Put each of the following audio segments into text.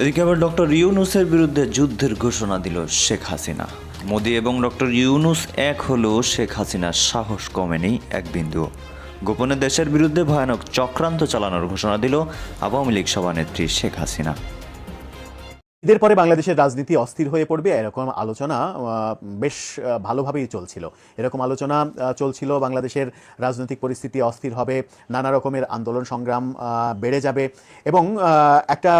এদিকে আবার ডক্টর ইউনুসের বিরুদ্ধে যুদ্ধের ঘোষণা দিল শেখ হাসিনা। মোদি এবং ডক্টর ইউনুস এক হলেও শেখ হাসিনার সাহস কমেনি এক বিন্দু। গোপনে দেশের বিরুদ্ধে ভয়ানক চক্রান্ত চালানোর ঘোষণা দিল আওয়ামী লীগ সভানেত্রী শেখ হাসিনা। ঈদের পরে বাংলাদেশের রাজনীতি অস্থির হয়ে পড়বে। এরকম আলোচনা বেশ ভালোভাবেই চলছিল। এরকম আলোচনা চলছিল। বাংলাদেশের রাজনৈতিক পরিস্থিতি অস্থির হবে। নানা রকমের আন্দোলন সংগ্রাম বেড়ে যাবে এবং একটা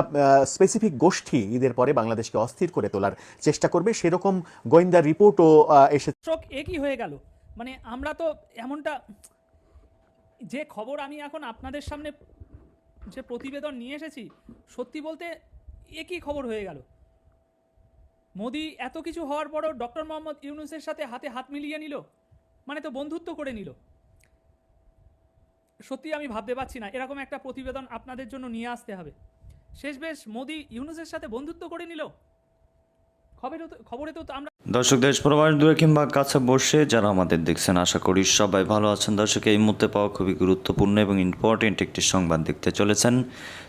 স্পেসিফিক গোষ্ঠী ঈদের পরে বাংলাদেশকে অস্থির করে তোলার চেষ্টা করবে। সেরকম গোয়েন্দা রিপোর্টও এসে একই হয়ে গেল। মানে আমরা তো এমনটা, যে খবর আমি এখন আপনাদের সামনে যে প্রতিবেদন নিয়ে এসেছি, সত্যি বলতে একই খবর হয়ে গেল? মোদি এত কিছু হওয়ার পরও ডক্টর মোহাম্মদ ইউনুসের সাথে হাতে হাত মিলিয়ে নিল? মানে তো বন্ধুত্ব করে নিল। সত্যি আমি ভাবতে পারছি না, এরকম একটা প্রতিবেদন আপনাদের জন্য নিয়ে আসতে হবে। শেষ বেশ মোদি ইউনুসের সাথে বন্ধুত্ব করে নিল? দর্শক, দেশ প্রবাস দূরে কিংবা কাছে বসে যারা আমাদের দেখছেন, আশা করি সবাই ভালো আছেন। দর্শক, এই মুহূর্তে পাওয়া খুবই গুরুত্বপূর্ণ এবং ইম্পর্টেন্ট একটি সংবাদ দেখতে চলেছেন।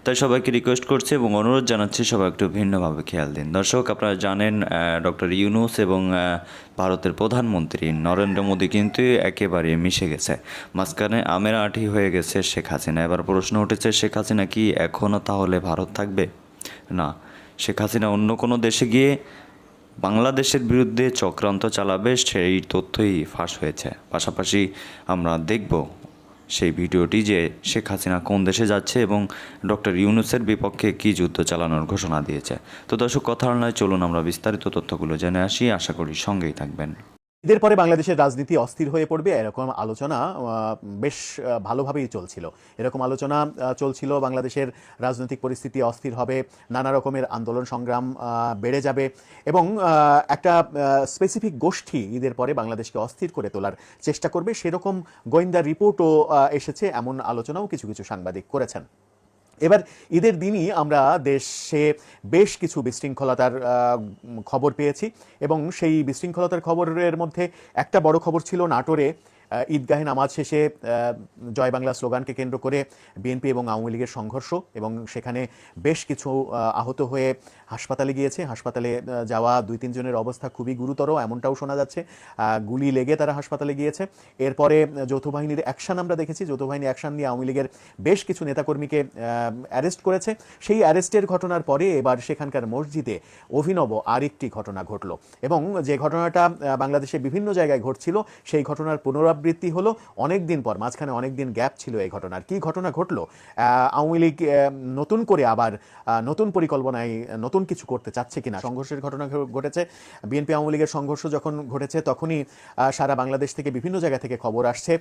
তাই সবাইকে রিকোয়েস্ট করছি এবং অনুরোধ জানাচ্ছি সবাই একটু ভিন্নভাবে খেয়াল দিন। দর্শক, আপনারা জানেন ডক্টর ইউনুস এবং ভারতের প্রধানমন্ত্রী নরেন্দ্র মোদী কিন্তু একেবারে মিশে গেছে। মাঝখানে আমের আঠি হয়ে গেছে শেখ হাসিনা। এবার প্রশ্ন উঠেছে, শেখ হাসিনা কি এখনও তাহলে ভারত থাকবে? না, শেখ হাসিনা অন্য কোনো দেশে গিয়ে বাংলাদেশের বিরুদ্ধে চক্রান্ত চালাবে সেই তথ্যই ফাঁস হয়েছে। পাশাপাশি আমরা দেখব সেই ভিডিওটি যে শেখ হাসিনা কোন দেশে যাচ্ছে এবং ডক্টর ইউনুসের বিপক্ষে কি যুদ্ধ চালানোর ঘোষণা দিয়েছে। তো দর্শক, কথা নয়, চলুন আমরা বিস্তারিত তথ্যগুলো জেনে আসি। আশা করি সঙ্গেই থাকবেন। ঈদের পরে বাংলাদেশের রাজনীতি অস্থির হয়ে পড়বে। এরকম আলোচনা বেশ ভালোভাবেই চলছিল। এরকম আলোচনা চলছিল। বাংলাদেশের রাজনৈতিক পরিস্থিতি অস্থির হবে। নানা রকমের আন্দোলন সংগ্রাম বেড়ে যাবে এবং একটা স্পেসিফিক গোষ্ঠী ঈদের পরে বাংলাদেশকে অস্থির করে তোলার চেষ্টা করবে। সেরকম গোয়েন্দা রিপোর্টও এসেছে। এমন আলোচনাও কিছু কিছু সাংবাদিক করেছেন। এবার ঈদের দিনই আমরা দেশে বেশ কিছু বিশৃঙ্খলতার খবর পেয়েছি এবং সেই বিশৃঙ্খলতার খবরের মধ্যে একটা বড় খবর ছিল নাটোরে। ঈদগাহে নামাজ শেষে জয় বাংলা স্লোগানকে কেন্দ্র করে বিএনপি এবং আওয়ামী লীগের সংঘর্ষ এবং সেখানে বেশ কিছু আহত হয়ে হাসপাতালে গিয়েছে। হাসপাতালে যাওয়া দুই তিনজনের অবস্থা খুবই গুরুতর, এমনটাও শোনা যাচ্ছে। গুলি লেগে তারা হাসপাতালে গিয়েছে। এরপরে যৌথ বাহিনীর অ্যাকশন আমরা দেখেছি। যৌথ বাহিনী অ্যাকশন নিয়ে আওয়ামী লীগের বেশ কিছু নেতাকর্মীকে অ্যারেস্ট করেছে। সেই অ্যারেস্টের ঘটনার পরে এবার সেখানকার মসজিদে অভিনব আরেকটি ঘটনা ঘটল এবং যে ঘটনাটা বাংলাদেশে বিভিন্ন জায়গায় ঘটছিল, সেই ঘটনার পুনরাবৃত্তি হলো অনেক দিন পর, মাঝখানে অনেক দিন গ্যাপ ছিল এই ঘটনার। কি ঘটনা ঘটলো? আওয়ামী লীগ নতুন করে আবার নতুন পরিকল্পনায়, নতুন কিছু করতে চাচ্ছে কিনা? সংঘর্ষের ঘটনা ঘটেছে। বিএনপি আওয়ামী লীগের সংঘর্ষ যখন ঘটেছে, তখনই সারা বাংলাদেশ থেকে বিভিন্ন জায়গা থেকে খবর আসছে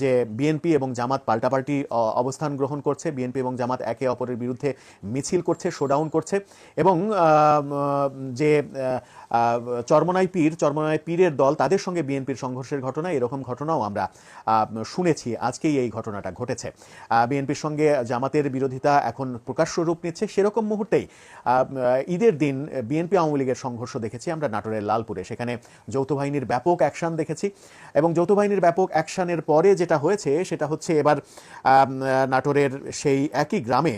যে বিএনপি এবং জামাত পাল্টাপাল্টি অবস্থান গ্রহণ করছে। বিএনপি এবং জামাত একে অপরের বিরুদ্ধে মিছিল করছে শোডাউন করছে এবং যে চরমনাই পীর, চরমনাই পীরের দল, তাদের সঙ্গে বিএনপির সংঘর্ষের ঘটনা, এরকম ঘটনাও আমরা শুনেছি, আজকেই এই ঘটনাটা ঘটেছে। বিএনপির সঙ্গে জামাতের বিরোধিতা এখন প্রকাশ্য রূপ নিচ্ছে। সেরকম মুহূর্তেই ঈদের দিন বিএনপি আওয়ামী লীগের সংঘর্ষ দেখেছি আমরা নাটোরের লালপুরে। সেখানে যৌথ বাহিনীর ব্যাপক অ্যাকশন দেখেছি এবং যৌথ বাহিনীর ব্যাপক অ্যাকশানের পরে যেটা হয়েছে, সেটা হচ্ছে এবার নাটোরের সেই একই গ্রামে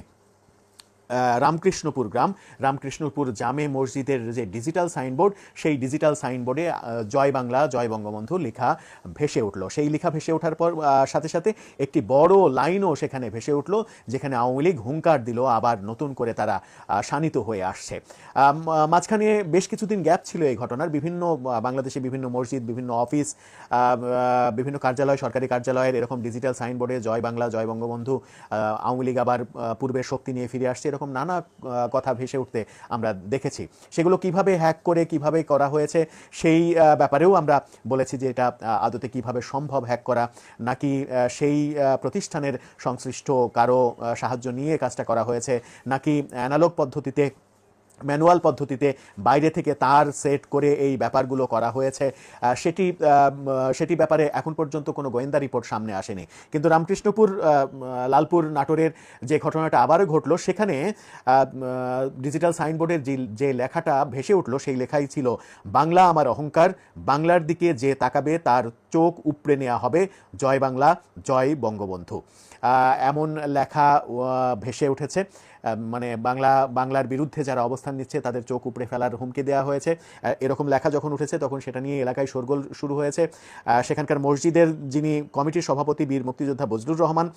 রামকৃষ্ণপুর গ্রাম, রামকৃষ্ণপুর জামে মসজিদের যে ডিজিটাল সাইনবোর্ড সেই ডিজিটাল সাইনবোর্ডে জয় বাংলা, জয় বঙ্গবন্ধু লেখা ভেসে উঠল। সেই লেখা ভেসে ওঠার পর সাথে সাথে একটি বড় লাইনও সেখানে ভেসে উঠল, যেখানে আওয়ামী লীগ হুঙ্কার দিল, আবার নতুন করে তারা শানিত হয়ে আসছে। মাঝখানে বেশ কিছুদিন গ্যাপ ছিল এই ঘটনার। বিভিন্ন বাংলাদেশে বিভিন্ন মসজিদ, বিভিন্ন অফিস বিভিন্ন কার্যালয়, সরকারি কার্যালয়ের এরকম ডিজিটাল সাইনবোর্ডে জয় বাংলা, জয় বঙ্গবন্ধু আওয়ামী লীগ আবার পূর্বের শক্তি নিয়ে ফিরে আসছে, এরকম নানা কথা ভেসে উঠতে আমরা দেখেছি। সেগুলো কীভাবে হ্যাক করে, কীভাবে করা হয়েছে, সেই ব্যাপারেও আমরা বলেছি যে এটা আদতে কীভাবে সম্ভব হ্যাক করা, নাকি সেই প্রতিষ্ঠানের সংশ্লিষ্ট কারও সাহায্য নিয়ে কাজটা করা হয়েছে, নাকি অ্যানালগ পদ্ধতিতে ম্যানুয়াল পদ্ধতিতে বাইরে থেকে তার সেট করে এই ব্যাপারগুলো করা হয়েছে। সেটি সেটি ব্যাপারে এখন পর্যন্ত কোনো গোয়েন্দা রিপোর্ট সামনে আসেনি। কিন্তু রামকৃষ্ণপুর লালপুর নাটোরের যে ঘটনাটা আবারও ঘটলো, সেখানে ডিজিটাল সাইনবোর্ডের যে লেখাটা ভেসে উঠল, সেই লেখাই ছিল, বাংলা আমার অহংকার, বাংলার দিকে যে তাকাবে তার চোখ উপড়ে নেওয়া হবে, জয় বাংলা, জয় বঙ্গবন্ধু। এমন লেখা ভেসে উঠেছে। মানে বাংলা, বাংলার বিরুদ্ধে যারা অবস্থান নিচ্ছে, তাদের চোখ উপড়ে ফেলার হুমকি দেওয়া হয়েছে। এরকম লেখা যখন উঠেছে, তখন সেটা নিয়ে এলাকায় শোরগোল শুরু হয়েছে। সেখানকার মসজিদের যিনি কমিটির সভাপতি, বীর মুক্তিযোদ্ধা বজলুর রহমান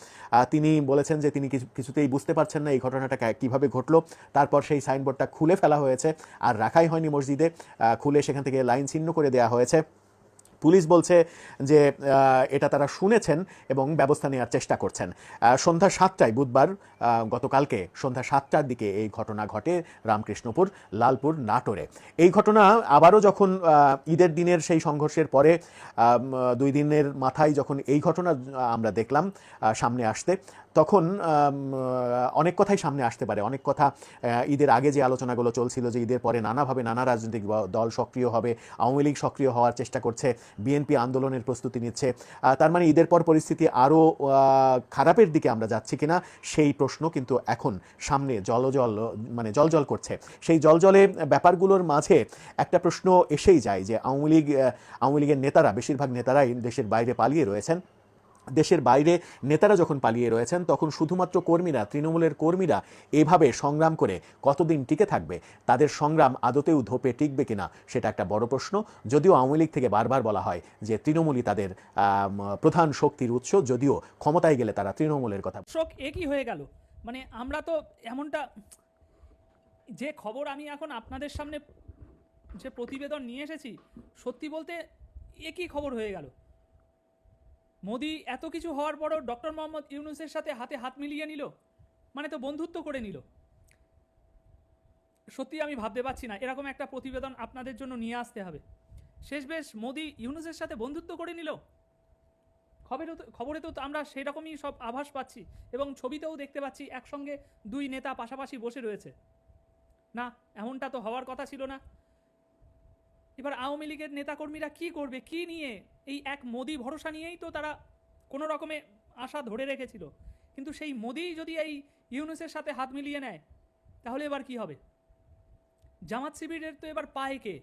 তিনি বলেছেন যে তিনি কিছু- কিছুতেই বুঝতে পারছেন না এই ঘটনাটা কীভাবে ঘটলো। তারপর সেই সাইনবোর্ডটা খুলে ফেলা হয়েছে, আর রাখাই হয়নি মসজিদে। খুলে সেখান থেকে লাইন ছিন্ন করে দেওয়া হয়েছে। পুলিশ বলছে যে এটা তারা শুনেছেন এবং ব্যবস্থা নেওয়ার চেষ্টা করছেন। সন্ধ্যা সাতটায় বুধবার গতকালকে সন্ধ্যা সাতটার দিকে এই ঘটনা ঘটে রামকৃষ্ণপুর, লালপুর, নাটোরে। এই ঘটনা আবারও যখন ঈদের দিনের সেই সংঘর্ষের পরে দুই দিনের মাথায় যখন এই ঘটনা আমরা দেখলাম সামনে আসতে তখন অনেক কথাই সামনে আসতে পারে। অনেক কথা ঈদের আগে যে আলোচনাগুলো চলছিল যে ঈদের পরে নানাভাবে নানা রাজনৈতিক দল সক্রিয় হবে, আওয়ামী লীগ সক্রিয় হওয়ার চেষ্টা করছে, বিএনপি আন্দোলনের প্রস্তুতি নিচ্ছে। তার মানে ঈদের পর পরিস্থিতি আরও খারাপের দিকে আমরা যাচ্ছি কিনা, সেই প্রশ্ন কিন্তু এখন সামনে জল জল মানে জল জল করছে। সেই জল জলে ব্যাপারগুলোর মাঝে একটা প্রশ্ন এসেই যায় যে আওয়ামী লীগ আওয়ামী লীগের নেতারা, বেশিরভাগ নেতারাই দেশের বাইরে পালিয়ে রয়েছেন। দেশের বাইরে নেতারা যখন পালিয়ে রয়েছেন, তখন শুধুমাত্র কর্মীরা, তৃণমূলের কর্মীরা এভাবে সংগ্রাম করে কতদিন টিকে থাকবে? তাদের সংগ্রাম আদতেও ধোপে টিকবে কিনা সেটা একটা বড় প্রশ্ন। যদিও আওয়ামী লীগ থেকে বারবার বলা হয় যে তৃণমূলই তাদের প্রধান শক্তির উৎস, যদিও ক্ষমতায় গেলে তারা তৃণমূলের কথা শোক একই হয়ে গেল? মানে আমরা তো এমনটা, যে খবর আমি এখন আপনাদের সামনে যে প্রতিবেদন নিয়ে এসেছি, সত্যি বলতে একই খবর হয়ে গেল? মোদি এত কিছু হওয়ার পরও ডক্টর মোহাম্মদ ইউনুসের সাথে হাতে হাত মিলিয়ে নিল? মানে তো বন্ধুত্ব করে নিল। সত্যি আমি ভাবতে পারছি না, এরকম একটা প্রতিবেদন আপনাদের জন্য নিয়ে আসতে হবে। শেষ বেশ, মোদি ইউনুসের সাথে বন্ধুত্ব করে নিল? খবরে তো খবরে তো আমরা সেরকমই সব আভাস পাচ্ছি এবং ছবিতেও দেখতে পাচ্ছি একসঙ্গে দুই নেতা পাশাপাশি বসে রয়েছে। না, এমনটা তো হওয়ার কথা ছিল না। এবার আওয়ামী লীগের নেতাকর্মীরা কি করবে, কি নিয়ে এই এক মোদি ভরসা নিয়েই তো তারা কোনো রকমে আশা ধরে রেখেছিল। কিন্তু সেই মোদি যদি এই ইউনুসের সাথে হাত মিলিয়ে নেয়, তাহলে এবার কি হবে? জামাত শিবিরের তো এবার পায় কে?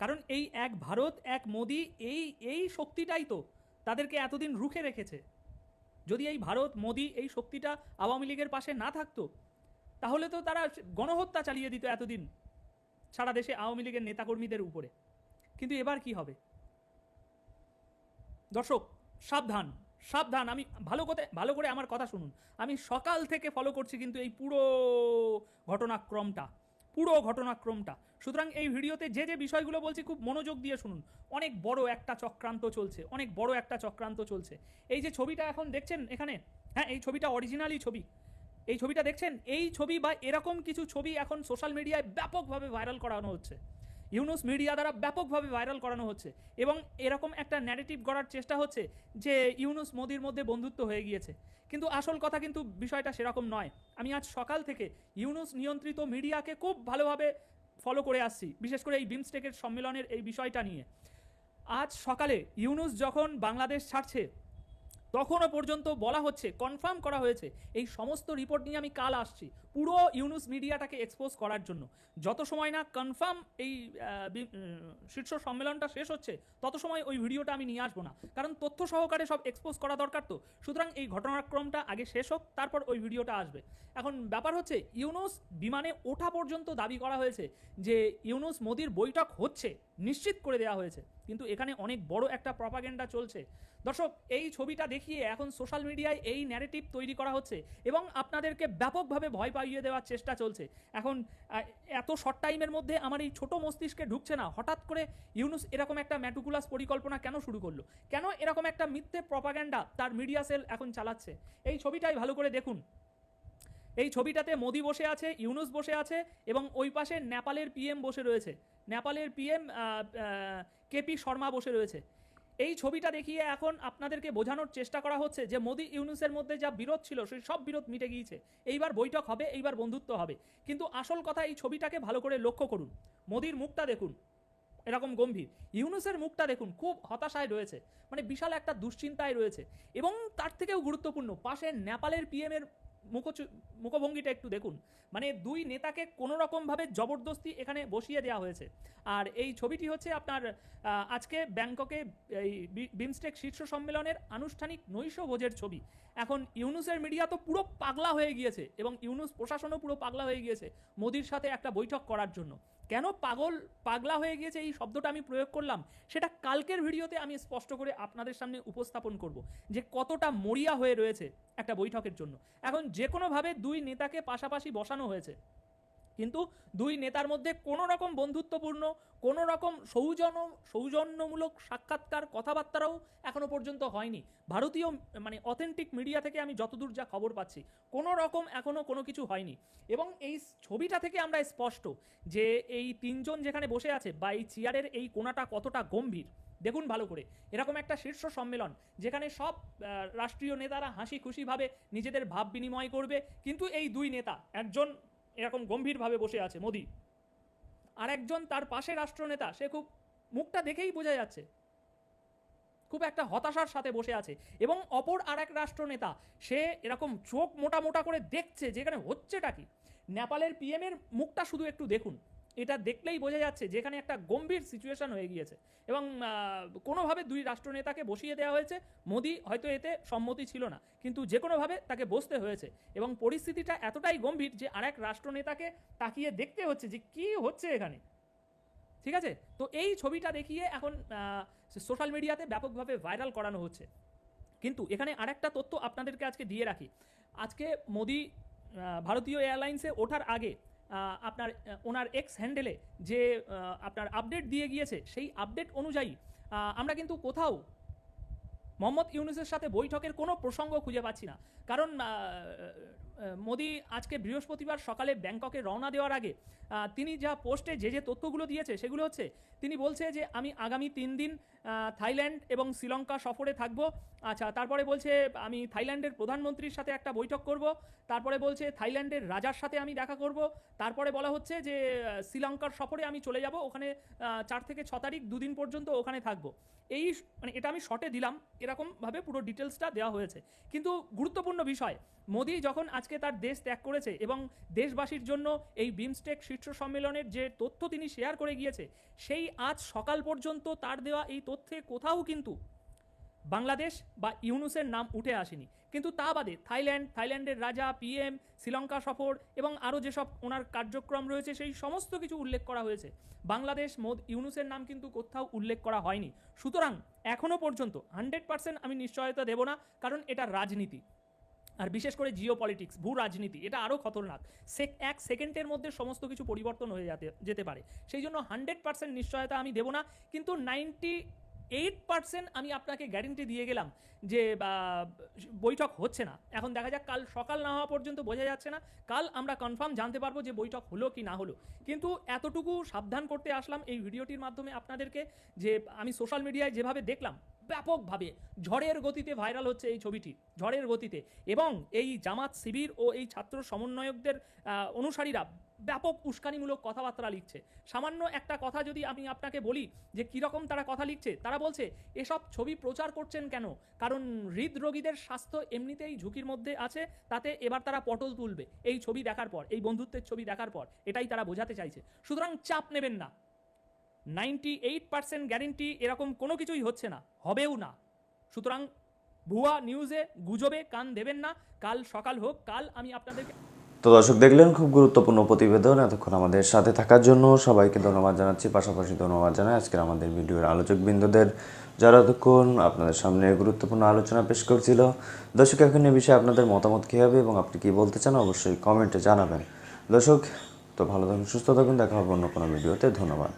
কারণ এই এক ভারত, এক মোদি, এই এই শক্তিটাই তো তাদেরকে এতদিন রুখে রেখেছে। যদি এই ভারত, মোদি এই শক্তিটা আওয়ামী লীগের পাশে না থাকতো, তাহলে তো তারা গণহত্যা চালিয়ে দিত এতদিন সারা দেশে আওয়ামী লীগের নেতাকর্মীদের উপরে। কিন্তু এবার কি হবে? দর্শক, সাবধান সাবধান। আমি ভালো করে ভালো করে আমার কথা শুনুন। আমি সকাল থেকে ফলো করছি কিন্তু এই পুরো ঘটনাক্রমটা পুরো ঘটনাক্রমটা। সুতরাং এই ভিডিওতে যে যে বিষয়গুলো বলছি খুব মনোযোগ দিয়ে শুনুন। অনেক বড় একটা চক্রান্ত চলছে, অনেক বড় একটা চক্রান্ত চলছে। এই যে ছবিটা এখন দেখছেন এখানে? হ্যাঁ এই ছবিটা অরিজিনালই ছবি। এই ছবিটা দেখছেন? এই ছবি বা এরকম কিছু ছবি এখন সোশ্যাল মিডিয়ায় ব্যাপকভাবে ভাইরাল করানো হচ্ছে। ইউনুস মিডিয়া দ্বারা ব্যাপকভাবে ভাইরাল করানো হচ্ছে এবং এরকম একটা ন্যারেটিভ গড়ার চেষ্টা হচ্ছে যে ইউনুস মোদির মধ্যে বন্ধুত্ব হয়ে গিয়েছে। কিন্তু আসল কথা কিন্তু বিষয়টা সেরকম নয়। আমি আজ সকাল থেকে ইউনুস নিয়ন্ত্রিত মিডিয়াকে খুব ভালোভাবে ফলো করে আসছি, বিশেষ করে এই বিমস্টেকের সম্মেলনের এই বিষয়টা নিয়ে। আজ সকালে ইউনুস যখন বাংলাদেশ ছাড়ছে তখনও পর্যন্ত বলা হচ্ছে কনফার্ম করা হয়েছে, এই সমস্ত রিপোর্ট নিয়ে আমি কাল আসছি, পুরো ইউনুস মিডিয়াটাকে এক্সপোজ করার জন্য। যত সময় না কনফার্ম এই শীর্ষ সম্মেলনটা শেষ হচ্ছে, তত সময় ওই ভিডিওটা আমি নিয়ে আসব না। কারণ তথ্য সহকারে সব এক্সপোজ করা দরকার তো। সুতরাং এই ঘটনাক্রমটা আগে শেষ হোক, তারপর ওই ভিডিওটা আসবে। এখন ব্যাপার হচ্ছে, ইউনুস বিমানে ওঠা পর্যন্ত দাবি করা হয়েছে যে ইউনুস মোদির বৈঠক হচ্ছে, নিশ্চিত করে দেওয়া হয়েছে। কিন্তু এখানে অনেক বড় একটা প্রপাগেন্ডা চলছে। দর্শক, এই ছবিটা দেখিয়ে এখন সোশ্যাল মিডিয়ায় এই ন্যারেটিভ তৈরি করা হচ্ছে এবং আপনাদেরকে ব্যাপকভাবে ভয় পাইয়ে দেওয়ার চেষ্টা চলছে। এখন এত শর্ট টাইমের মধ্যে আমার এই ছোট মস্তিষ্কে ঢুকছে না। হঠাৎ করে ইউনুস এরকম একটা ম্যাটুকুলাস পরিকল্পনা কেন শুরু করল? কেন এরকম একটা মিথ্যে প্রপাগ্যান্ডা তার মিডিয়া সেল এখন চালাচ্ছে? এই ছবিটাই ভালো করে দেখুন। এই ছবিটাতে মোদি বসে আছে, ইউনুস বসে আছে এবং ওই পাশে নেপালের পিএম বসে রয়েছে। নেপালের পিএম কেপি শর্মা বসে রয়েছে। এই ছবিটা দেখিয়ে এখন আপনাদেরকে বোঝানোর চেষ্টা করা হচ্ছে যে মোদি ইউনুসের মধ্যে যা বিরোধ ছিল, সেই সব বিরোধ মিটে গিয়েছে। এইবার বৈঠক হবে, এইবার বন্ধুত্ব হবে। কিন্তু আসল কথা, এই ছবিটাকে ভালো করে লক্ষ্য করুন। মোদির মুখটা দেখুন, এরকম গম্ভীর। ইউনুসের মুখটা দেখুন, খুব হতাশায় রয়েছে। মানে বিশাল একটা দুশ্চিন্তায় রয়েছে। এবং তার থেকেও গুরুত্বপূর্ণ পাশে নেপালের পিএমের মুখ মুখভঙ্গিটা একটু দেখুন। মানে দুই নেতাকে কোনো রকমভাবে জবরদস্তি এখানে বসিয়ে দেওয়া হয়েছে। আর এই ছবিটি হচ্ছে আপনার আজকে ব্যাংককে এই বিমস্টেক শীর্ষ সম্মেলনের আনুষ্ঠানিক নৈশ ভোজের ছবি। এখন ইউনুসের মিডিয়া তো পুরো পাগলা হয়ে গিয়েছে এবং ইউনুস প্রশাসনও পুরো পাগলা হয়ে গিয়েছে মোদির সাথে একটা বৈঠক করার জন্য। কেন পাগল, পাগলা হয়ে গিয়েছে এই শব্দটা আমি প্রয়োগ করলাম? সেটা কালকের ভিডিওতে আমি স্পষ্ট করে আপনাদের সামনে উপস্থাপন করব যে কতটা মরিয়া হয়ে রয়েছে একটা বৈঠকের জন্য। এখন যে কোনোভাবে দুই নেতাকে পাশাপাশি বসানো হয়েছে। কিন্তু দুই নেতার মধ্যে কোনো রকম বন্ধুত্বপূর্ণ, কোনো রকম সৌজন, সৌজন্যমূলক সাক্ষাৎকার, কথাবার্তারাও এখনও পর্যন্ত হয়নি। ভারতীয় মানে অথেন্টিক মিডিয়া থেকে আমি যতদূর যা খবর পাচ্ছি, কোনো রকম এখনও কোনো কিছু হয়নি। এবং এই ছবিটা থেকে আমরা স্পষ্ট যে এই তিনজন যেখানে বসে আছে বা এই চেয়ারের এই কোনাটা কতটা গম্ভীর। দেখুন ভালো করে, এরকম একটা শীর্ষ সম্মেলন যেখানে সব রাষ্ট্রীয় নেতারা হাসি খুশিভাবে নিজেদের ভাব বিনিময় করবে, কিন্তু এই দুই নেতা, একজন এরকম গম্ভীরভাবে বসে আছে মোদি। আর একজন তার পাশে রাষ্ট্রনেতা, সে খুব মুখটা দেখেই বোঝা যাচ্ছে। খুব একটা হতাশার সাথে বসে আছে। এবং অপর আর এক রাষ্ট্রনেতা, সে এরকম চোখ মোটা মোটা করে দেখছে যেখানে হচ্ছেটা কি। নেপালের পিএমের মুখটা শুধু একটু দেখুন। এটা দেখলেই বোঝা যাচ্ছে যেখানে একটা গম্ভীর সিচুয়েশন হয়ে গিয়েছে। এবং কোনোভাবে দুই রাষ্ট্রনেতাকে বসিয়ে দেওয়া হয়েছে, মোদি হয়তো এতে সম্মতি ছিল না, কিন্তু যে কোনোভাবে তাকে বসতে হয়েছে। এবং পরিস্থিতিটা এতটাই গম্ভীর যে আরেক রাষ্ট্রনেতাকে তাকিয়ে দেখতে হচ্ছে যে কি হচ্ছে এখানে। ঠিক আছে? তো এই ছবিটা দেখিয়ে এখন সোশ্যাল মিডিয়াতে ব্যাপকভাবে ভাইরাল করানো হচ্ছে। কিন্তু এখানে আরেকটা তথ্য আপনাদেরকে আজকে দিয়ে রাখি। আজকে মোদি ভারতীয় এয়ারলাইন্সে ওঠার আগে আপনার ওনার এক্স হ্যান্ডেলে যে আপনার আপডেট দিয়ে গিয়েছে, সেই আপডেট অনুযায়ী আমরা কিন্তু কোথাও মোহাম্মদ ইউনুসের সাথে বৈঠকের কোনো প্রসঙ্গ খুঁজে পাচ্ছি না। কারণ মোদি আজকে বৃহস্পতিবার সকালে ব্যাংককে রওনা দেওয়ার আগে তিনি যা পোস্টে যে যে তথ্যগুলো দিয়েছে সেগুলো হচ্ছে, তিনি বলছে যে আমি আগামী তিন দিন থাইল্যান্ড এবং শ্রীলঙ্কা সফরে থাকব। আচ্ছা তারপরে বলছে, আমি থাইল্যান্ডের প্রধানমন্ত্রীর সাথে একটা বৈঠক করব। তারপরে বলছে, থাইল্যান্ডের রাজার সাথে আমি দেখা করব। তারপরে বলা হচ্ছে যে শ্রীলঙ্কার সফরে আমি চলে যাব। ওখানে চার থেকে ছ তারিখ দুদিন পর্যন্ত ওখানে থাকব। এই মানে এটা আমি শর্টে দিলাম। এরকমভাবে পুরো ডিটেলসটা দেওয়া হয়েছে। কিন্তু গুরুত্বপূর্ণ বিষয়, মোদি যখন আজকে তার দেশ ত্যাগ করেছে এবং দেশবাসীর জন্য এই বিমস্টেক শীর্ষ সম্মেলনের যে তথ্য তিনি শেয়ার করে গিয়েছে, সেই আজ সকাল পর্যন্ত তার দেওয়া এই তথ্যে কোথাও কিন্তু বাংলাদেশ বা ইউনুসের নাম উঠে আসেনি। কিন্তু তা বাদে থাইল্যান্ড, থাইল্যান্ডের রাজা, পিএম, শ্রীলঙ্কা সফর এবং আরও যেসব ওনার কার্যক্রম রয়েছে, সেই সমস্ত কিছু উল্লেখ করা হয়েছে। বাংলাদেশ, মোদ, ইউনুসের নাম কিন্তু কোথাও উল্লেখ করা হয়নি। সুতরাং এখনও পর্যন্ত হান্ড্রেড পার্সেন্ট আমি নিশ্চয়তা দেব না, কারণ এটা রাজনীতি। আর বিশেষ করে জিও পলিটিক্স ভূ রাজনীতি, এটা আরও খতরনাক। সে এক সেকেন্ডের মধ্যে সমস্ত কিছু পরিবর্তন হয়ে যেতে যেতে পারে। সেই জন্য হান্ড্রেড পার্সেন্ট নিশ্চয়তা আমি দেবো না, কিন্তু নাইনটি এইট পার্সেন্ট আমি আপনাকে গ্যারেন্টি দিয়ে গেলাম যে বৈঠক হচ্ছে না। এখন দেখা যাক, কাল সকাল না হওয়া পর্যন্ত বোঝা যাচ্ছে না। কাল আমরা কনফার্ম জানতে পারব যে বৈঠক হলো কি না হলো। কিন্তু এতটুকু সাবধান করতে আসলাম এই ভিডিওটির মাধ্যমে আপনাদেরকে যে, আমি সোশ্যাল মিডিয়ায় যেভাবে দেখলাম, ব্যাপকভাবে ঝড়ের গতিতে ভাইরাল হচ্ছে এই ছবিটি, ঝড়ের গতিতে। এবং এই জামাত শিবির ও এই ছাত্র সমন্বয়কদের অনুসারীরা ব্যাপক উস্কানিমূলক কথাবার্তা লিখছে। সামান্য একটা কথা যদি আমি আপনাকে বলি যে কীরকম তারা কথা লিখছে, তারা বলছে, এসব ছবি প্রচার করছেন কেন? কারণ হৃদরোগীদের স্বাস্থ্য এমনিতেই ঝুঁকির মধ্যে আছে, তাতে এবার তারা পটল তুলবে। এই ছবি দেখার পর, এই বন্ধুত্বের ছবি দেখার পর, এটাই তারা বোঝাতে চাইছে। সুতরাং চাপ নেবেন না। নাইনটি এইট পার্সেন্ট গ্যারেন্টি এরকম কোনো কিছুই হচ্ছে না, হবেও না। সুতরাং ভুয়া নিউজে গুজবে কান দেবেন না। কাল সকাল হোক, কাল আমি আপনাদেরকে তো দর্শক দেখলেন, খুব গুরুত্বপূর্ণ প্রতিবেদন এতক্ষণ আমাদের সাথে থাকার জন্য। সবাইকে ধন্যবাদ জানাচ্ছি। পাশাপাশি ধন্যবাদ জানাই আজকের আমাদের ভিডিওর আলোচক বিন্দুদের যারা এতক্ষণ আপনাদের সামনে গুরুত্বপূর্ণ আলোচনা পেশ করছিল, দর্শক, এখন এ বিষয়ে আপনাদের মতামত কী হবে এবং আপনি কী বলতে চান অবশ্যই কমেন্টে জানাবেন। দর্শক, তো ভালো থাকুন, সুস্থ থাকুন, দেখা হবে অন্য কোনো ভিডিওতে। ধন্যবাদ।